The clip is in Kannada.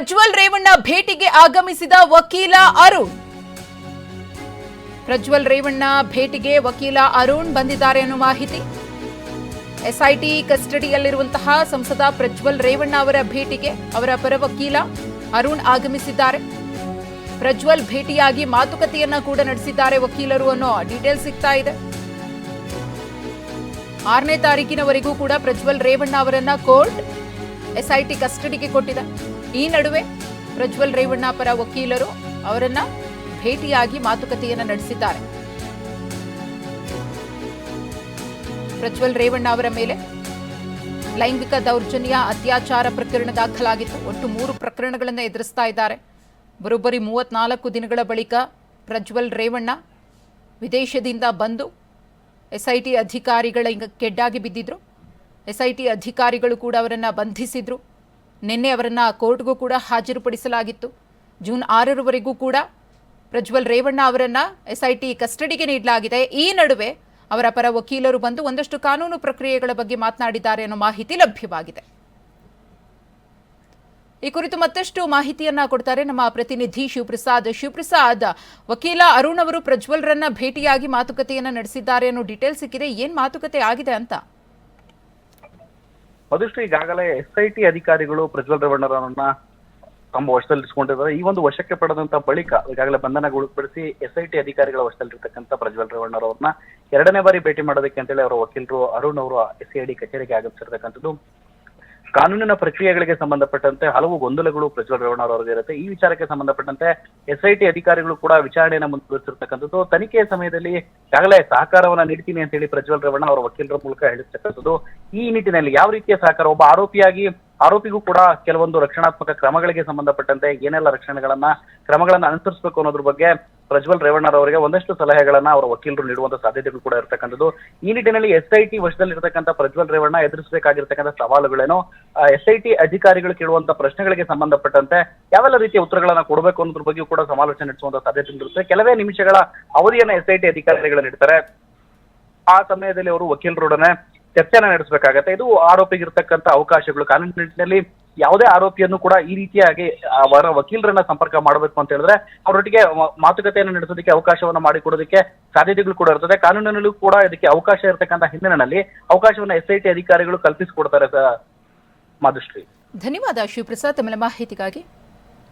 ಪ್ರಜ್ವಲ್ ರೇವಣ್ಣ ಭೇಟಿಗೆ ಆಗಮಿಸಿದ ವಕೀಲ ಅರುಣ್. ಪ್ರಜ್ವಲ್ ರೇವಣ್ಣ ಭೇಟಿಗೆ ವಕೀಲ ಅರುಣ್ ಬಂದಿದ್ದಾರೆ ಅನ್ನೋ ಮಾಹಿತಿ. ಎಸ್ಐಟಿ ಕಸ್ಟಡಿಯಲ್ಲಿರುವಂತಹ ಸಂಸದ ಪ್ರಜ್ವಲ್ ರೇವಣ್ಣ ಅವರ ಭೇಟಿಗೆ ಅವರ ಪರ ವಕೀಲ ಅರುಣ್ ಆಗಮಿಸಿದ್ದಾರೆ. ಪ್ರಜ್ವಲ್ ಭೇಟಿಯಾಗಿ ಮಾತುಕತೆಯನ್ನ ಕೂಡ ನಡೆಸಿದ್ದಾರೆ ವಕೀಲರು ಅನ್ನೋ ಡೀಟೇಲ್ ಸಿಗ್ತಾ ಇದೆ. ಆರನೇ ತಾರೀಕಿನವರೆಗೂ ಕೂಡ ಪ್ರಜ್ವಲ್ ರೇವಣ್ಣ ಅವರನ್ನ ಕೋರ್ಟ್ ಎಸ್ಐಟಿ ಕಸ್ಟಡಿಗೆ ಕೊಟ್ಟಿದೆ. ಈ ನಡುವೆ ಪ್ರಜ್ವಲ್ ರೇವಣ್ಣ ಪರ ವಕೀಲರು ಅವರನ್ನ ಭೇಟಿಯಾಗಿ ಮಾತುಕತೆಯನ್ನು ನಡೆಸಿದ್ದಾರೆ. ಪ್ರಜ್ವಲ್ ರೇವಣ್ಣ ಅವರ ಮೇಲೆ ಲೈಂಗಿಕ ದೌರ್ಜನ್ಯ, ಅತ್ಯಾಚಾರ ಪ್ರಕರಣ ದಾಖಲಾಗಿತ್ತು ಒಟ್ಟು ಮೂರು ಪ್ರಕರಣಗಳನ್ನು ಎದುರಿಸ್ತಾ ಇದ್ದಾರೆ. ಬರೋಬ್ಬರಿ ಮೂವತ್ನಾಲ್ಕು ದಿನಗಳ ಬಳಿಕ ಪ್ರಜ್ವಲ್ ರೇವಣ್ಣ ವಿದೇಶದಿಂದ ಬಂದು ಎಸ್ಐಟಿ ಅಧಿಕಾರಿಗಳ ಹಿಂಗೆ ಕೆಡ್ಡಾಗಿ ಬಿದ್ದಿದ್ರು. ಎಸ್ಐಟಿ ಅಧಿಕಾರಿಗಳು ಕೂಡ ಅವರನ್ನು ಬಂಧಿಸಿದ್ರು. ನಿನ್ನೆ ಅವರನ್ನು ಕೋರ್ಟ್ಗೂ ಕೂಡ ಹಾಜರುಪಡಿಸಲಾಗಿತ್ತು. ಜೂನ್ ಆರರವರೆಗೂ ಕೂಡ ಪ್ರಜ್ವಲ್ ರೇವಣ್ಣ ಅವರನ್ನು ಎಸ್ಐಟಿ ಕಸ್ಟಡಿಗೆ ನೀಡಲಾಗಿದೆ. ಈ ನಡುವೆ ಅವರ ಪರ ವಕೀಲರು ಬಂದು ಒಂದಷ್ಟು ಕಾನೂನು ಪ್ರಕ್ರಿಯೆಗಳ ಬಗ್ಗೆ ಮಾತನಾಡಿದ್ದಾರೆ ಅನ್ನೋ ಮಾಹಿತಿ ಲಭ್ಯವಾಗಿದೆ. ಈ ಕುರಿತು ಮತ್ತಷ್ಟು ಮಾಹಿತಿಯನ್ನ ಕೊಡ್ತಾರೆ ನಮ್ಮ ಪ್ರತಿನಿಧಿ ಶಿವಪ್ರಸಾದ್. ಶಿವಪ್ರಸಾದ್, ವಕೀಲ ಅರುಣ್ ಅವರು ಪ್ರಜ್ವಲ್ರನ್ನ ಭೇಟಿಯಾಗಿ ಮಾತುಕತೆಯನ್ನ ನಡೆಸಿದ್ದಾರೆ ಅನ್ನೋ ಡೀಟೇಲ್ ಸಿಕ್ಕಿದೆ. ಏನ್ ಮಾತುಕತೆ ಆಗಿದೆ ಅಂತ? ಮಧುಶ್ರೀ ಈಗಾಗಲೇ ಎಸ್ ಐ ಟಿ ಅಧಿಕಾರಿಗಳು ಪ್ರಜ್ವಲ್ ರೇವಣ್ಣರನ್ನ ತಮ್ಮ ವಶದಲ್ಲಿರಿಸಿಕೊಂಡಿದ್ದಾರೆ ಈ ಒಂದು ವಶಕ್ಕೆ ಪಡೆದಂತ ಬಳಿಕ ಈಗಾಗಲೇ ಬಂಧನಗೊಳಪಡಿಸಿ ಎಸ್ ಐ ಟಿ ಅಧಿಕಾರಿಗಳ ವಶದಲ್ಲಿರ್ತಕ್ಕಂಥ ಪ್ರಜ್ವಲ್ ರೇವಣ್ಣರವ್ರನ್ನ ಎರಡನೇ ಬಾರಿ ಭೇಟಿ ಮಾಡೋದಕ್ಕೆ ಅಂತೇಳಿ ಅವರ ವಕೀಲರು ಅರುಣ್ ಅವರು ಎಸ್ ಐ ಡಿ ಕಚೇರಿಗೆ ಆಗಮಿಸಿರ್ತಕ್ಕಂಥದ್ದು. ಕಾನೂನಿನ ಪ್ರಕ್ರಿಯೆಗಳಿಗೆ ಸಂಬಂಧಪಟ್ಟಂತೆ ಹಲವು ಗೊಂದಲಗಳು ಪ್ರಜ್ವಲ್ ರೇವಣ್ಣ ಅವರವರಿಗೆ ಇರುತ್ತೆ. ಈ ವಿಚಾರಕ್ಕೆ ಸಂಬಂಧಪಟ್ಟಂತೆ ಎಸ್ ಐ ಟಿ ಅಧಿಕಾರಿಗಳು ಕೂಡ ವಿಚಾರಣೆಯನ್ನು ಮುಂದುವರಿಸಿರ್ತಕ್ಕಂಥದ್ದು. ತನಿಖೆಯ ಸಮಯದಲ್ಲಿ ಈಗಾಗಲೇ ಸಹಕಾರವನ್ನ ನೀಡ್ತೀನಿ ಅಂತ ಹೇಳಿ ಪ್ರಜ್ವಲ್ ರೇವಣ್ಣ ಅವರ ವಕೀಲರ ಮೂಲಕ ಹೇಳಿರ್ತಕ್ಕಂಥದ್ದು. ಈ ನಿಟ್ಟಿನಲ್ಲಿ ಯಾವ ರೀತಿಯ ಸಹಕಾರ, ಒಬ್ಬ ಆರೋಪಿಯಾಗಿ, ಆರೋಪಿಗೂ ಕೂಡ ಕೆಲವೊಂದು ರಕ್ಷಣಾತ್ಮಕ ಕ್ರಮಗಳಿಗೆ ಸಂಬಂಧಪಟ್ಟಂತೆ ಏನೆಲ್ಲ ರಕ್ಷಣೆಗಳನ್ನ, ಕ್ರಮಗಳನ್ನ ಅನುಸರಿಸಬೇಕು ಅನ್ನೋದ್ರ ಬಗ್ಗೆ ಪ್ರಜ್ವಲ್ ರೇವಣ್ಣರವರಿಗೆ ಒಂದಷ್ಟು ಸಲಹೆಗಳನ್ನ ಅವರ ವಕೀಲರು ನೀಡುವಂತ ಸಾಧ್ಯತೆಗಳು ಕೂಡ ಇರತಕ್ಕಂಥದ್ದು. ಈ ನಿಟ್ಟಿನಲ್ಲಿ ಎಸ್ ಐ ಟಿ ವಶದಲ್ಲಿರ್ತಕ್ಕಂಥ ಪ್ರಜ್ವಲ್ ರೇವಣ್ಣ ಎದುರಿಸಬೇಕಾಗಿರ್ತಕ್ಕಂಥ ಸವಾಲುಗಳೇನು? ಎಸ್ ಐ ಟಿ ಅಧಿಕಾರಿಗಳು ಕೇಳುವಂತ ಪ್ರಶ್ನೆಗಳಿಗೆ ಸಂಬಂಧಪಟ್ಟಂತೆ ಯಾವೆಲ್ಲ ರೀತಿಯ ಉತ್ತರಗಳನ್ನ ಕೊಡಬೇಕು ಅನ್ನೋದ್ರ ಬಗ್ಗೆಯೂ ಕೂಡ ಸಮಾಲೋಚನೆ ನಡೆಸುವಂತ ಸಾಧ್ಯತೆ ಇರುತ್ತೆ. ಕೆಲವೇ ನಿಮಿಷಗಳ ಅವಧಿಯನ್ನ ಎಸ್ ಐ ಟಿ ಅಧಿಕಾರಿಗಳು ನೀಡ್ತಾರೆ. ಆ ಸಮಯದಲ್ಲಿ ಅವರು ವಕೀಲರೊಡನೆ ಚರ್ಚೆನ ನಡೆಸಬೇಕಾಗತ್ತೆ. ಇದು ಆರೋಪಿಗಿರ್ತಕ್ಕಂಥ ಅವಕಾಶಗಳು. ಕಾನೂನಿನಲ್ಲಿ ಯಾವುದೇ ಆರೋಪಿಯನ್ನು ಕೂಡ ಈ ರೀತಿಯಾಗಿ ಅವರ ವಕೀಲರನ್ನ ಸಂಪರ್ಕ ಮಾಡಬೇಕು ಅಂತ ಹೇಳಿದ್ರೆ ಅವರೊಟ್ಟಿಗೆ ಮಾತುಕತೆಯನ್ನು ನಡೆಸೋದಕ್ಕೆ ಅವಕಾಶವನ್ನು ಮಾಡಿಕೊಡೋದಕ್ಕೆ ಸಾಧ್ಯತೆಗಳು ಕೂಡ ಇರ್ತದೆ. ಕಾನೂನಿನಲ್ಲೂ ಕೂಡ ಇದಕ್ಕೆ ಅವಕಾಶ ಇರತಕ್ಕಂತ ಹಿನ್ನೆಲೆಯಲ್ಲಿ ಅವಕಾಶವನ್ನ ಎಸ್ ಐ ಟಿ ಅಧಿಕಾರಿಗಳು ಕಲ್ಪಿಸಿಕೊಡ್ತಾರೆ ಮಾಧುಶ್ರೀ. ಧನ್ಯವಾದ ಶಿವಪ್ರಸಾದ್ ತಮ್ಮ ಮಾಹಿತಿಗಾಗಿ.